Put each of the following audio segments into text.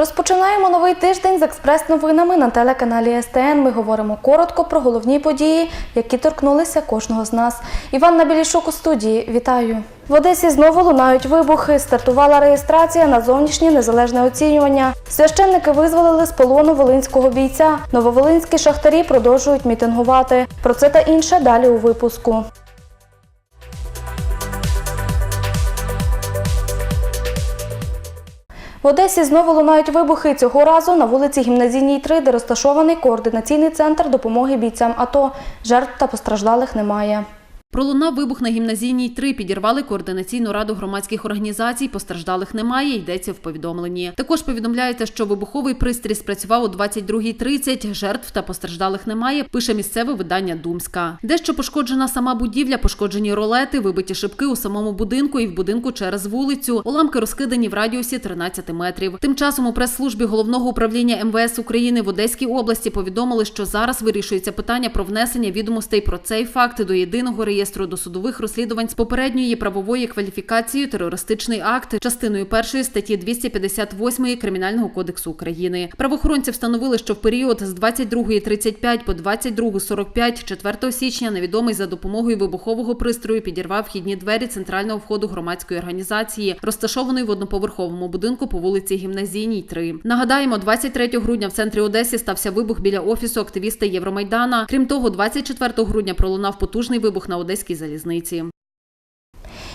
Розпочинаємо новий тиждень з експрес-новинами на телеканалі СТН. Ми говоримо коротко про головні події, які торкнулися кожного з нас. Іванна Білішук у студії. Вітаю. В Одесі знову лунають вибухи. Стартувала реєстрація на зовнішнє незалежне оцінювання. Священники визволили з полону волинського бійця. Нововолинські шахтарі продовжують мітингувати. Про це та інше далі у випуску. В Одесі знову лунають вибухи. Цього разу на вулиці Гімназійній 3, де розташований координаційний центр допомоги бійцям АТО. Жертв та постраждалих немає. Пролунав вибух на гімназійній 3, підірвали координаційну раду громадських організацій. Постраждалих немає, йдеться в повідомленні. Також повідомляється, що вибуховий пристрій спрацював о 22.30. Жертв та постраждалих немає. Пише місцеве видання Думська. Дещо пошкоджена сама будівля, пошкоджені ролети, вибиті шибки у самому будинку і в будинку через вулицю. Уламки розкидані в радіусі 13 метрів. Тим часом у прес-службі головного управління МВС України в Одеській області повідомили, що зараз вирішується питання про внесення відомостей про цей факт до єдиного реєстру досудових розслідувань з попередньої правової кваліфікації терористичний акт частиною першої статті 258 Кримінального кодексу України. Правоохоронці встановили, що в період з 22.35 по 22.45 4 січня невідомий за допомогою вибухового пристрою підірвав вхідні двері центрального входу громадської організації, розташованої в одноповерховому будинку по вулиці Гімназійній 3. Нагадаємо, 23 грудня в центрі Одесі стався вибух біля офісу активіста Євромайдана. Крім того, 24 грудня пролунав потужний вибух на Одеській залізниці.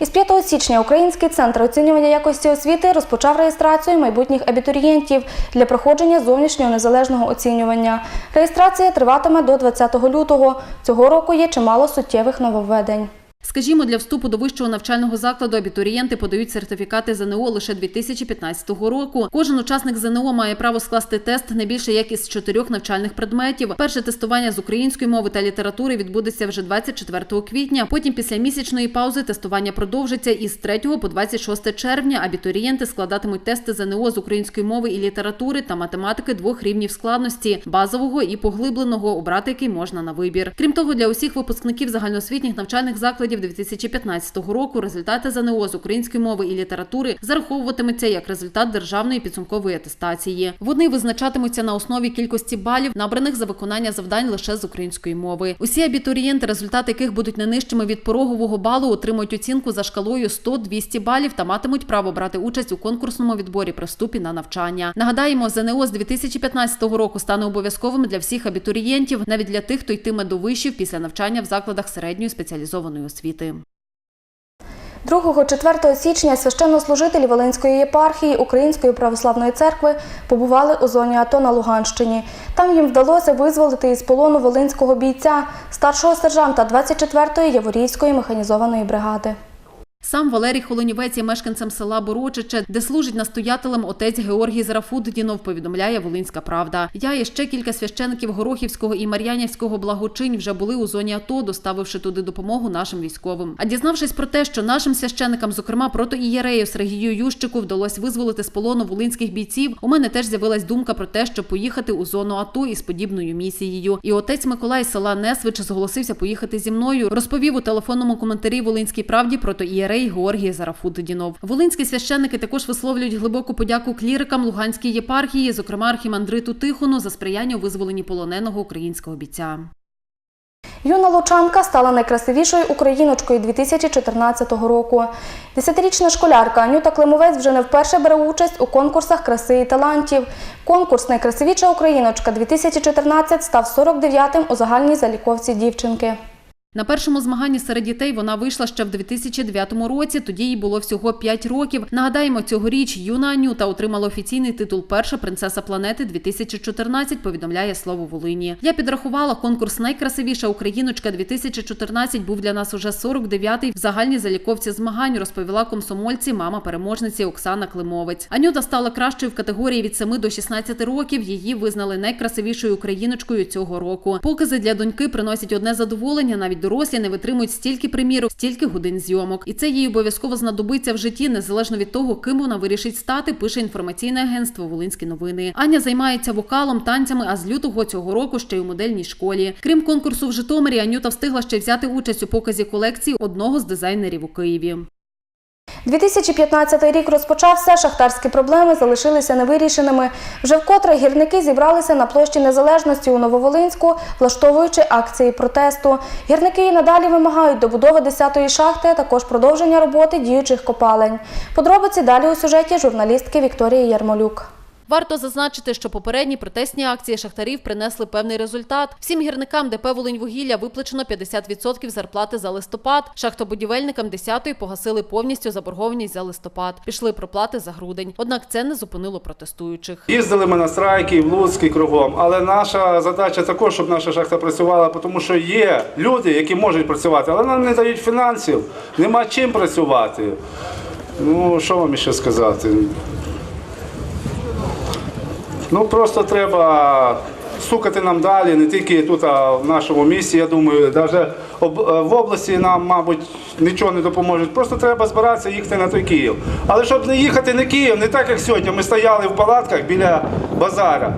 Із 5 січня Український центр оцінювання якості освіти розпочав реєстрацію майбутніх абітурієнтів для проходження зовнішнього незалежного оцінювання. Реєстрація триватиме до 20 лютого. Цього року є чимало суттєвих нововведень. Скажімо, для вступу до вищого навчального закладу абітурієнти подають сертифікати ЗНО лише 2015 року. Кожен учасник ЗНО має право скласти тест не більше як із чотирьох навчальних предметів. Перше тестування з української мови та літератури відбудеться вже 24 квітня. Потім, після місячної паузи, тестування продовжиться із 3 по 26 червня. Абітурієнти складатимуть тести ЗНО з української мови і літератури та математики двох рівнів складності базового і поглибленого, обрати який можна на вибір. Крім того, для усіх випускників загальноосвітніх навчальних закладів 2015 року результати ЗНО з української мови і літератури зараховуватимуться як результат державної підсумкової атестації. Вони визначатимуться на основі кількості балів, набраних за виконання завдань лише з української мови. Усі абітурієнти, результати яких будуть не нижчими від порогового балу, отримують оцінку за шкалою 100-200 балів та матимуть право брати участь у конкурсному відборі при вступі на навчання. Нагадаємо, ЗНО з 2015 року стане обов'язковим для всіх абітурієнтів, навіть для тих, хто йтиме до вишів після навчання в закладах середньої спеціалізованої освіти. 2-4 січня священнослужителі Волинської єпархії Української православної церкви побували у зоні АТО на Луганщині. Там їм вдалося визволити із полону волинського бійця, старшого сержанта 24-ї Яворійської механізованої бригади. Сам Валерій Холонівець є мешканцем села Борочиче, де служить настоятелем отець Георгій Зарафуддінов, повідомляє Волинська Правда. Я і ще кілька священиків Горохівського і Мар'янівського благочинь вже були у зоні АТО, доставивши туди допомогу нашим військовим. А дізнавшись про те, що нашим священикам, зокрема протоієрею Сергію Ющику, вдалося визволити з полону волинських бійців, у мене теж з'явилась думка про те, щоб поїхати у зону АТО із подібною місією. І отець Миколай з села Несвич зголосився поїхати зі мною. Розповів у телефонному коментарі Волинській правді протоієрей Георгій Зарафуддінов. Волинські священники також висловлюють глибоку подяку клірикам Луганської єпархії, зокрема архімандриту Тихону, за сприяння у визволенні полоненого українського бійця. Юна Лучанка стала найкрасивішою україночкою 2014 року. Десятирічна школярка Анюта Климовець вже не вперше бере участь у конкурсах краси і талантів. Конкурс Найкрасивіша україночка 2014 став 49-м у загальній заліковці дівчинки. На першому змаганні серед дітей вона вийшла ще в 2009 році. Тоді їй було всього 5 років. Нагадаємо, цьогоріч юна Анюта отримала офіційний титул Перша принцеса планети 2014, Повідомляє слово Волині. Я підрахувала конкурс Найкрасивіша україночка 2014 був для нас уже 49-й в загальній заліковці змагань. Розповіла комсомольці, мама переможниці Оксана Климовець. Анюта стала кращою в категорії від 7 до 16 років. Її визнали найкрасивішою україночкою цього року. Покази для доньки приносять одне задоволення. Навіть дорослі не витримують стільки примірок, стільки годин зйомок. І це їй обов'язково знадобиться в житті, незалежно від того, ким вона вирішить стати. Пише інформаційне агентство Волинські новини. Аня займається вокалом, танцями, а з лютого цього року ще й у модельній школі. Крім конкурсу в Житомирі, Анюта встигла ще взяти участь у показі колекції одного з дизайнерів у Києві. 2015 рік розпочався, шахтарські проблеми залишилися невирішеними. Вже вкотре гірники зібралися на площі Незалежності у Нововолинську, влаштовуючи акції протесту. Гірники і надалі вимагають добудови 10-ї шахти, а також продовження роботи діючих копалень. Подробиці далі у сюжеті журналістки Вікторії Ярмолюк. Варто зазначити, що попередні протестні акції шахтарів принесли певний результат. Всім гірникам ДП «Волиньвугілля» виплачено 50% зарплати за листопад. Шахтобудівельникам 10-ї погасили повністю заборгованість за листопад. Пішли проплати за грудень. Однак це не зупинило протестуючих. Їздили ми на страйки в Луцьк кругом, але наша задача також, щоб наша шахта працювала, тому що є люди, які можуть працювати, але нам не дають фінансів, нема чим працювати. Ну, що вам ще сказати? Ну просто треба стукати нам далі, не тільки тут, а в нашому місті. Я думаю, навіть в області нам, мабуть, нічого не допоможуть. Просто треба збиратися їхати на той Київ. Але щоб не їхати на Київ, не так як сьогодні. Ми стояли в палатках біля базара.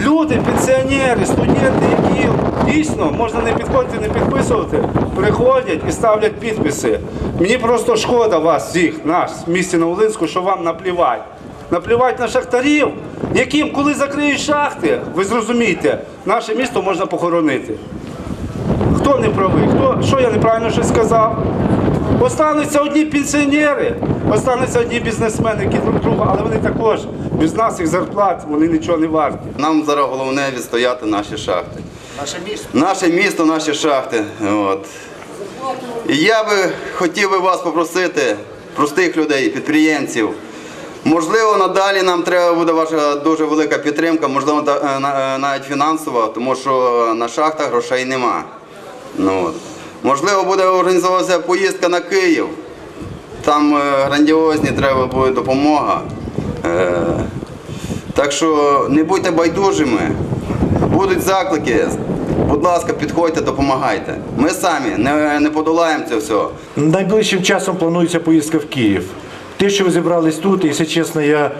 Люди, пенсіонери, студенти, які дійсно можна не підходити, не підписувати, приходять і ставлять підписи. Мені просто шкода вас всіх, нас в місті Новолинську, що вам наплівать. Наплівати на шахтарів, яким, коли закриють шахти, ви зрозумієте, наше місто можна похоронити. Хто не правий? Хто, що я неправильно щось сказав? Остануться одні пенсіонери, остануться одні бізнесмени, які друг друга, але вони також без нас їх зарплат, вони нічого не варті. Нам зараз головне відстояти наші шахти. Наше місто? Наше місто, наші шахти. От. І я би хотів би вас попросити, простих людей, підприємців. Можливо, надалі нам треба буде ваша дуже велика підтримка, можливо, е, е, навіть фінансова, тому що на шахтах грошей нема. Ну. Можливо, буде організовуватися поїздка на Київ. Там е, грандіозні треба буде допомога. Так що не будьте байдужими, будуть заклики. Будь ласка, підходьте, допомагайте. Ми самі не, не подолаємо це все. Найближчим часом планується поїздка в Київ. Те, що ви зібрались тут, і, якщо чесно, я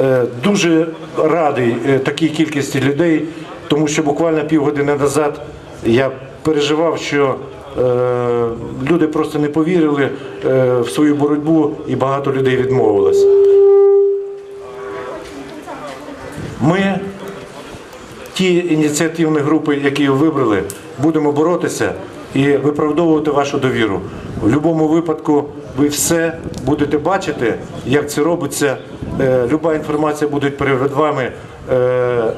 е, дуже радий е, такій кількості людей, тому що буквально півгодини назад я переживав, що е, люди просто не повірили в свою боротьбу і багато людей відмовилось. Ті ініціативні групи, які ви вибрали, будемо боротися і виправдовувати вашу довіру. В будь-якому випадку ви все будете бачити, як це робиться. Е, Люба інформація буде перед вами. Е,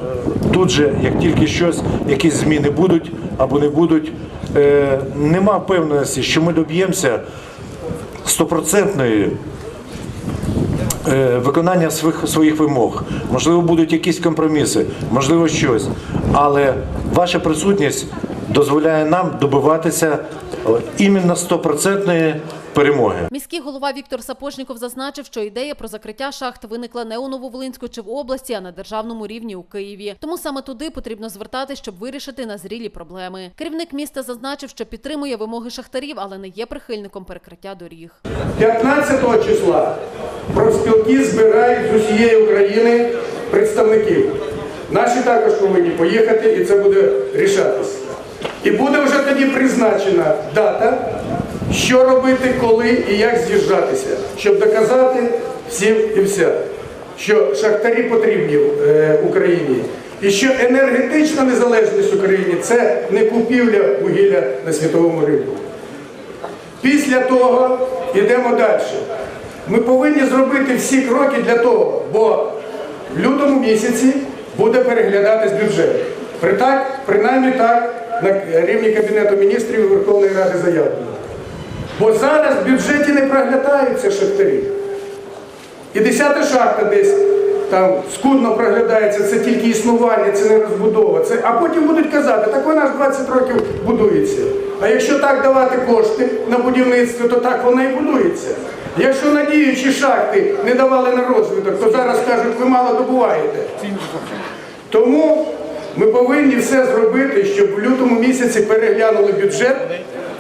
Тут же, як тільки щось, якісь зміни будуть або не будуть, е, нема впевненості, що ми доб'ємося стопроцентної виконання своїх, своїх вимог. Можливо, будуть якісь компроміси, можливо, щось. Але ваша присутність дозволяє нам добиватися е, іменно стопроцентної перемоги. Міський голова Віктор Сапожніков зазначив, що ідея про закриття шахт виникла не у Нововолинську чи в області, а на державному рівні у Києві. Тому саме туди потрібно звертати, щоб вирішити назрілі проблеми. Керівник міста зазначив, що підтримує вимоги шахтарів, але не є прихильником перекриття доріг. 15 числа профспілки збирають з усієї України представників. Наші також повинні поїхати і це буде рішатись. І буде вже тоді призначена дата, що робити, коли і як з'їжджатися, щоб доказати всім і вся, що шахтарі потрібні е, Україні. І що енергетична незалежність України це не купівля вугілля на світовому ринку. Після того йдемо далі. Ми повинні зробити всі кроки для того, бо в лютому місяці буде переглядатись бюджет. При так, принаймні так на рівні Кабінету міністрів і Верховної Ради заявлено. Бо зараз в бюджеті не проглядаються шахтарі. І десята шахта десь там скудно проглядається, це тільки існування, це не розбудова. Це... А потім будуть казати, так вона ж 20 років будується. А якщо так давати кошти на будівництво, то так вона і будується. Якщо надіючі шахти не давали на розвиток, то зараз кажуть, ви мало добуваєте. Тому ми повинні все зробити, щоб в лютому місяці переглянули бюджет,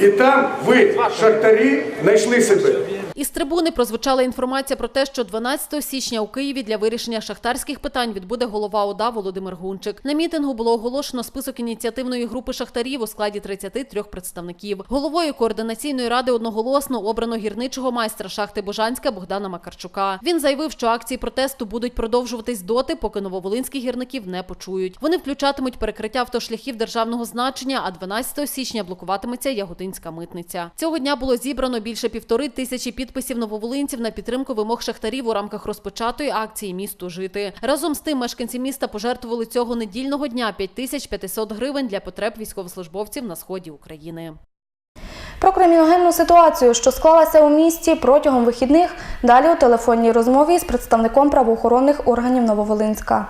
і там ви, шахтарі, знайшли себе. Із трибуни прозвучала інформація про те, що 12 січня у Києві для вирішення шахтарських питань відбуде голова ОДА Володимир Гунчик. На мітингу було оголошено список ініціативної групи шахтарів у складі 33 представників. Головою координаційної ради одноголосно обрано гірничого майстра шахти Божанська Богдана Макарчука. Він заявив, що акції протесту будуть продовжуватись доти, поки нововолинських гірників не почують. Вони включатимуть перекриття автошляхів державного значення, а 12 січня блокуватиметься Яготинська митниця. Цього дня було зібрано більше півтори тисячі підписів нововолинців на підтримку вимог шахтарів у рамках розпочатої акції Місто жити. Разом з тим, мешканці міста пожертвували цього недільного дня 5500 гривень для потреб військовослужбовців на сході України. Про криміногенну ситуацію, що склалася у місті протягом вихідних, далі у телефонній розмові з представником правоохоронних органів Нововолинська.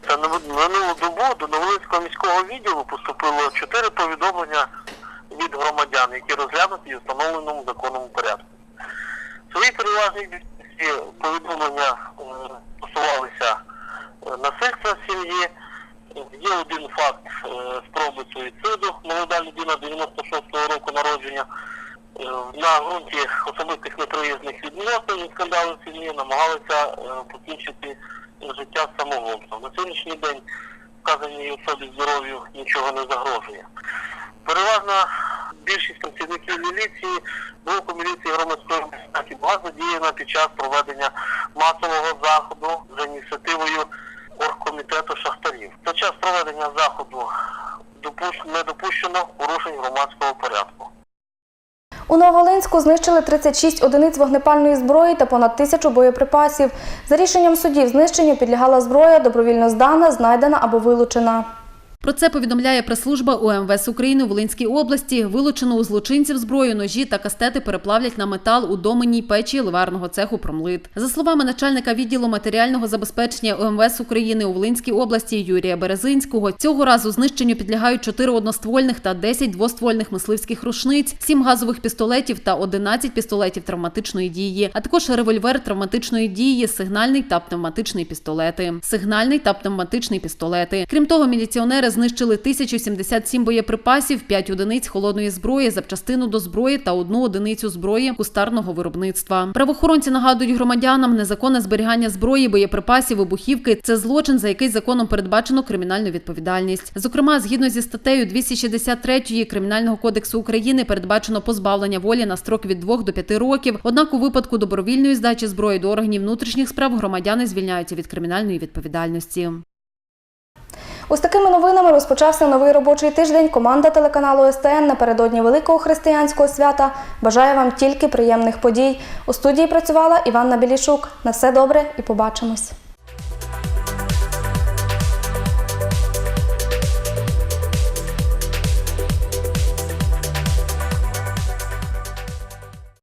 Та на минулу добу до Новолинського міського відділу поступило чотири повідомлення від громадян, які розглянуті в встановленому законному порядку. В своїй переважній повідомлення е, стосувалися е, насильства в сім'ї. Є один факт е, спроби суїциду. Молода людина 96-го року народження. На ґрунті особистих неприязних відносин і скандалів сім'ї намагалися покінчити життя самогубством. На сьогоднішній день вказаній особі здоров'ю нічого не загрожує. Переважна більшість працівників міліції, блоку міліції громадської безпеки була задіяна під час проведення масового заходу за ініціативою оргкомітету шахтарів. Під час проведення заходу не допущено порушень громадського порядку. У Нововолинську знищили 36 одиниць вогнепальної зброї та понад тисячу боєприпасів. За рішенням судів знищенню підлягала зброя, добровільно здана, знайдена або вилучена. Про це повідомляє прес-служба УМВС України у Волинській області. Вилучену у злочинців зброю, ножі та кастети переплавлять на метал у доменній печі ливарного цеху «Промлит». За словами начальника відділу матеріального забезпечення УМВС України у Волинській області Юрія Березинського, цього разу знищенню підлягають 4 одноствольних та 10 двоствольних мисливських рушниць, 7 газових пістолетів та 11 пістолетів травматичної дії, а також револьвер травматичної дії, сигнальний та пневматичний пістолети. Сигнальний та пневматичний пістолети. Крім того, міліціонери знищили 1077 боєприпасів, 5 одиниць холодної зброї, запчастину до зброї та одну одиницю зброї кустарного виробництва. Правоохоронці нагадують громадянам, незаконне зберігання зброї, боєприпасів, вибухівки це злочин, за який законом передбачено кримінальну відповідальність. Зокрема, згідно зі статтею 263 Кримінального кодексу України передбачено позбавлення волі на строк від 2 до 5 років. Однак у випадку добровільної здачі зброї до органів внутрішніх справ громадяни звільняються від кримінальної відповідальності. Ось такими новинами розпочався новий робочий тиждень. Команда телеканалу СТН напередодні великого християнського свята бажає вам тільки приємних подій. У студії працювала Іванна Білішук. На все добре і побачимось.